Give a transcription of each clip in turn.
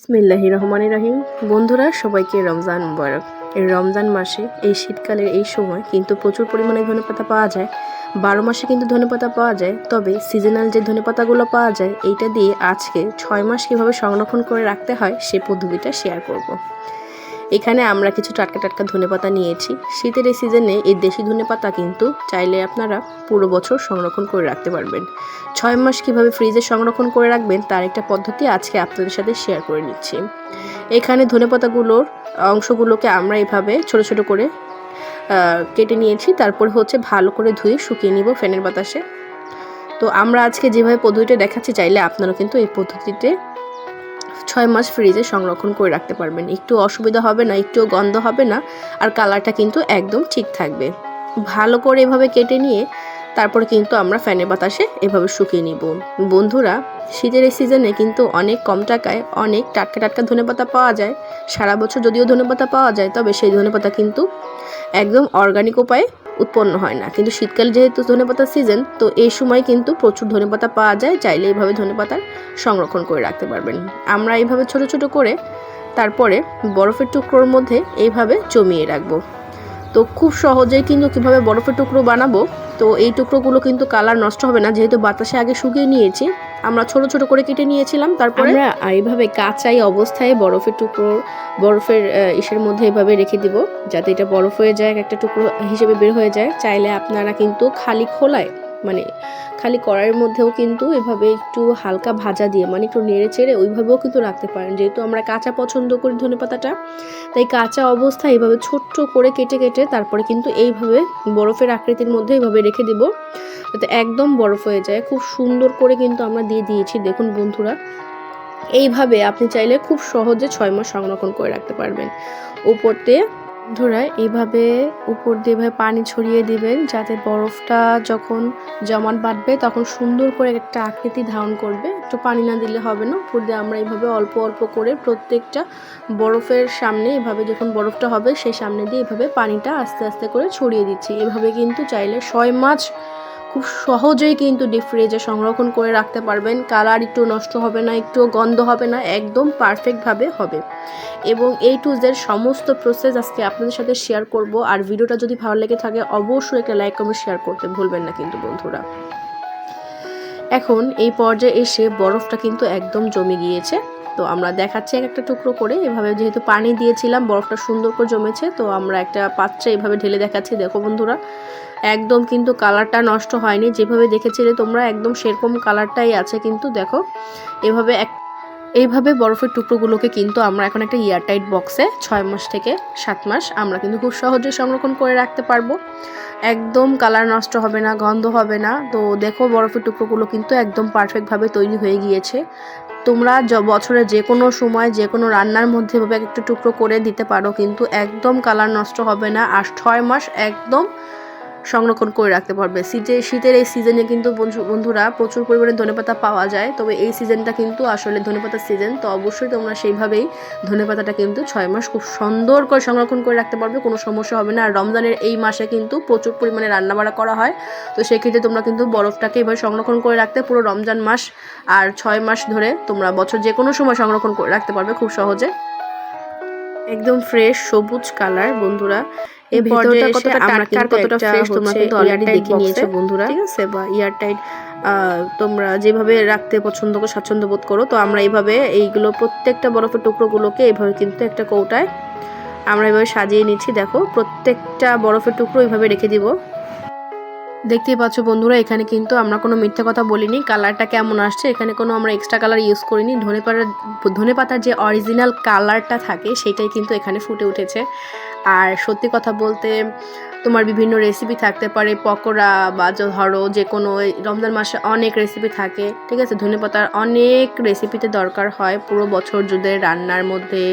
বিসমিল্লাহি রহমান রাহিম। বন্ধুরা, সবাইকে রমজান মুবারক। এই রমজান মাসে, এই শীতকালের এই সময় কিন্তু প্রচুর পরিমাণে ধনেপাতা পাওয়া যায়। বারো মাসে কিন্তু ধনেপাতা পাওয়া যায়, তবে সিজনাল যে ধনেপাতাগুলো পাওয়া যায়, এইটা দিয়ে আজকে ছয় মাস কীভাবে সংরক্ষণ করে রাখতে হয়, সে পদ্ধতিটা শেয়ার করব। এখানে আমরা কিছু টাটকা টাটকা ধনেপাতা নিয়েছি। শীতের এই সিজনে এই দেশি ধনেপাতা কিন্তু চাইলে আপনারা পুরো বছর সংরক্ষণ করে রাখতে পারবেন। ছয় মাস কীভাবে ফ্রিজে সংরক্ষণ করে রাখবেন তার একটা পদ্ধতি আজকে আপনাদের সাথে শেয়ার করে নিচ্ছি। এখানে ধনেপাতাগুলোর অংশগুলোকে আমরা এভাবে ছোট ছোট করে কেটে নিয়েছি। তারপর হচ্ছে ভালো করে ধুয়ে শুকিয়ে নিব ফ্যানের বাতাসে। তো আমরা আজকে যেভাবে পদ্ধতিটা দেখাচ্ছি, চাইলে আপনারা কিন্তু এই পদ্ধতিতে ছয় মাস ফ্রিজে সংরক্ষণ করে রাখতে পারবেন। একটু অসুবিধা হবে না একটুও গন্ধ হবে না, আর কালারটা কিন্তু একদম ঠিক থাকবে। ভালো করে এভাবে কেটে নিয়ে তারপর কিন্তু আমরা ফ্যানের বাতাসে এভাবে শুকিয়ে নিব। বন্ধুরা, শীতের এই সিজনে কিন্তু অনেক কম টাকায় অনেক টাটকা টাটকা ধনেপাতা পাওয়া যায়। সারা বছর যদিও ধনেপাতা পাওয়া যায়, তবে সেই ধনেপাতা কিন্তু একদম অর্গানিক উপায়ে উৎপন্ন হয় না। কিন্তু শীতকালে যেহেতু ধনেপাতার সিজন তো এই সময় কিন্তু প্রচুর ধনেপাতা পাওয়া যায়, চাইলে এইভাবে ধনেপাতার সংরক্ষণ করে রাখতে পারবেন। আমরা এইভাবে ছোট ছোট করে তারপরে বরফের টুকরোর মধ্যে এইভাবে জমিয়ে রাখব। তো খুব সহজেই কিন্তু কীভাবে বরফের টুকরো বানাবো, তো এই টুকরোগুলো কিন্তু কালার নষ্ট হবে না, যেহেতু বাতাসে আগে শুকিয়ে নিয়েছি। আমরা ছোট ছোট করে কেটে নিয়েছিলাম, তারপরে আমরা এইভাবে কাঁচাই অবস্থায় বরফের টুকরো, বরফের ইসের মধ্যে এভাবে রেখে দিব, যাতে এটা বরফ হয়ে যায়, একটা টুকরো হিসেবে বের হয়ে যায়। চাইলে আপনারা কিন্তু খালি খোলায় মানে খালি কড়াইয়ের মধ্যেও কিন্তু এভাবে একটু হালকা ভাজা দিয়ে মানে একটু নেড়ে চেড়ে ওইভাবেও কিন্তু রাখতে পারেন। যেহেতু আমরা কাঁচা পছন্দ করি ধনেপাতাটা তাই কাঁচা অবস্থায় এইভাবে ছোট্ট করে কেটে কেটে তারপরে কিন্তু এইভাবে বরফের আকৃতির মধ্যে এইভাবে রেখে দিব যাতে একদম বরফ হয়ে যায়। খুব সুন্দর করে কিন্তু আমরা দিয়ে দিয়েছি, দেখুন বন্ধুরা। এইভাবে আপনি চাইলে খুব সহজে ছয় মাস সংরক্ষণ করে রাখতে পারবেন। দিয়ে বন্ধুরা এইভাবে উপর দিয়ে এভাবে পানি ছড়িয়ে দিবেন যাতে বরফটা যখন জমাট বাঁধবে তখন সুন্দর করে একটা আকৃতি ধারণ করবে। একটু পানি না দিলে হবে না। উপর দিয়ে আমরা এইভাবে অল্প অল্প করে প্রত্যেকটা বরফের সামনে এভাবে যখন বরফটা হবে, সেই সামনে দিয়ে এভাবে পানিটা আস্তে আস্তে করে ছড়িয়ে দিচ্ছি। এভাবে কিন্তু চাইলে ছয় মাস খুব সহজেই কিন্তু ডিপ ফ্রিজে সংরক্ষণ করে রাখতে পারবেন। কালার একটু নষ্ট হবে না, একটু গন্ধ হবে না, একদম পারফেক্টভাবে হবে। এবং এই টু জেড সমস্ত প্রসেস আজকে আপনাদের সাথে শেয়ার করব। আর ভিডিওটা যদি ভালো লেগে থাকে, অবশ্যই একটা লাইক কমেন্ট শেয়ার করতে ভুলবেন না কিন্তু বন্ধুরা। এখন এই পর্যায়ে এসে বরফটা কিন্তু একদম জমে গিয়েছে। তো আমরা দেখাচ্ছি এক একটা টুকরো করে। এভাবে যেহেতু পানি দিয়েছিলাম, বরফটা সুন্দর করে জমেছে, তো আমরা একটা পাত্রে এভাবে ঢেলে দেখাচ্ছি। দেখো বন্ধুরা একদম কিন্তু কালারটা নষ্ট হয়নি। যেভাবে দেখেছিলে তোমরা, একদম সেরকম কালারটাই আছে কিন্তু দেখো, এভাবে এক এইভাবে বরফের টুকরোগুলোকে কিন্তু আমরা এখন একটা এয়ারটাইট বক্সে, ছয় মাস থেকে সাত মাস, আমরা কিন্তু খুব সহজেই সংরক্ষণ করে রাখতে পারব। একদম কালার নষ্ট হবে না, গন্ধ হবে না। তো দেখো বরফের টুকরোগুলো কিন্তু একদম পারফেক্টভাবে তৈরি হয়ে গিয়েছে। তোমরা বছরে যে কোনো সময়, যে কোনো রান্নার মধ্যে এভাবে একটু টুকরো করে দিতে পারো, কিন্তু একদম কালার নষ্ট হবে না। আর ছয় মাস একদম সংরক্ষণ করে রাখতে পারবে। শীতে, শীতের এই সিজনে কিন্তু বন্ধু- বন্ধুরা প্রচুর পরিমাণে ধনেপাতা পাওয়া যায়। তবে এই সিজনটা কিন্তু আসলে ধনেপাতার সিজন তো অবশ্যই তোমরা সেইভাবেই ধনেপাতাটা কিন্তু ছয় মাস খুব সুন্দর করে সংরক্ষণ করে রাখতে পারবে, কোনো সমস্যা হবে না। আর রমজানের এই মাসে কিন্তু প্রচুর পরিমাণে রান্নাবাড়া করা হয়, তো সেক্ষেত্রে তোমরা কিন্তু বরফটাকে এভাবে সংরক্ষণ করে রাখতে পুরো রমজান মাস আর ছয় মাস ধরে তোমরা বছর যে কোনো সময় সংরক্ষণ করে রাখতে পারবে খুব সহজে। একদম ফ্রেশ সবুজ কালার বন্ধুরা। এই ভেতরটা কতটা টাটকা কতটা ফ্রেশ তোমরা কিন্তু অলরেডি দেখে নিয়েছো বন্ধুরা। ঠিক আছে? বা এয়ারটাইট তোমরা যেভাবে রাখতে পছন্দ করো স্বাচ্ছন্দ্য বোধ করো তো আমরা এইভাবে এইগুলো প্রত্যেকটা বরফের টুকরোগুলোকে এইভাবে কিন্তু একটা কৌটায় আমরা এভাবে সাজিয়ে নিচ্ছি। দেখো প্রত্যেকটা বরফের টুকরো এইভাবে রেখে দিব। দেখতেই পাচ্ছ বন্ধুরা, এখানে কিন্তু আমরা কোনো মিথ্যা কথা বলিনি। কালারটা কেমন আসছে? এখানে কোনো আমরা এক্সট্রা কালার ইউজ করিনি। ধনে পাতার ধনে পাতার যে অরিজিনাল কালারটা থাকে, সেটাই কিন্তু এখানে ফুটে উঠেছে। আর সত্যি কথা বলতে, তোমার বিভিন্ন রেসিপি থাকতে পারে, পকোড়া বা ধরো যে কোনো, রমজান মাসে অনেক রেসিপি থাকে, ঠিক আছে? ধনে পাতার অনেক রেসিপিতে দরকার হয়। পুরো বছর জুড়ে রান্নার মধ্যে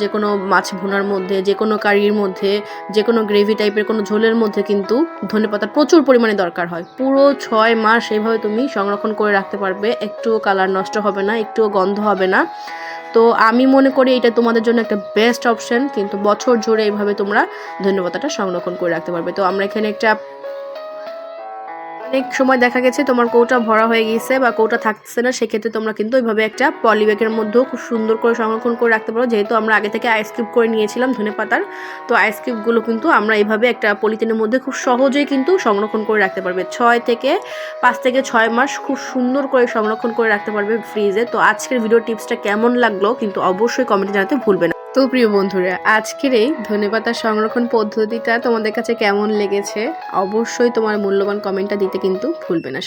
যে কোনো মাছ ভুনার মধ্যে, যে কোনো কারির মধ্যে, যে কোনো গ্রেভি টাইপের কোনো ঝোলের মধ্যে কিন্তু ধনে পাতার প্রচুর পরিমাণে দরকার হয়। পুরো ছয় মাস এইভাবে তুমি সংরক্ষণ করে রাখতে পারবে। একটুও কালার নষ্ট হবে না একটুও গন্ধ হবে না। তো আমি মনে করি এটা তোমাদের জন্য একটা বেস্ট অপশন কিন্তু বছর জুড়ে এইভাবে তোমরা ধন্যবাদটা সংরক্ষণ করে রাখতে পারবে। তো আমরা এখানে একটা অনেক সময় দেখা গেছে তোমার কৌটা ভরা হয়ে গেছে বা কৌটা থাকছে না, সেক্ষেত্রে তোমরা কিন্তু ওইভাবে একটা পলিব্যাগের মধ্যেও খুব সুন্দর করে সংরক্ষণ করে রাখতে পারো। যেহেতু আমরা আগে থেকে আইস কিউব করে নিয়েছিলাম ধনে পাতার, তো আইস কিউবগুলো কিন্তু আমরা এইভাবে একটা পলিথিনের মধ্যে খুব সহজেই কিন্তু সংরক্ষণ করে রাখতে পারবে। ছয় থেকে পাঁচ থেকে ছয় মাস খুব সুন্দর করে সংরক্ষণ করে রাখতে পারবে ফ্রিজে তো আজকের ভিডিও টিপসটা কেমন লাগল কিন্তু অবশ্যই কমেন্টে জানাতে ভুলবে না। তো প্রিয় বন্ধুরা, আজকের এই ধনেপাতা সংরক্ষণ পদ্ধতিটা তোমাদের কাছে কেমন লেগেছে? অবশ্যই তোমার মূল্যবান কমেন্টটা দিতে কিন্তু ভুলবে না।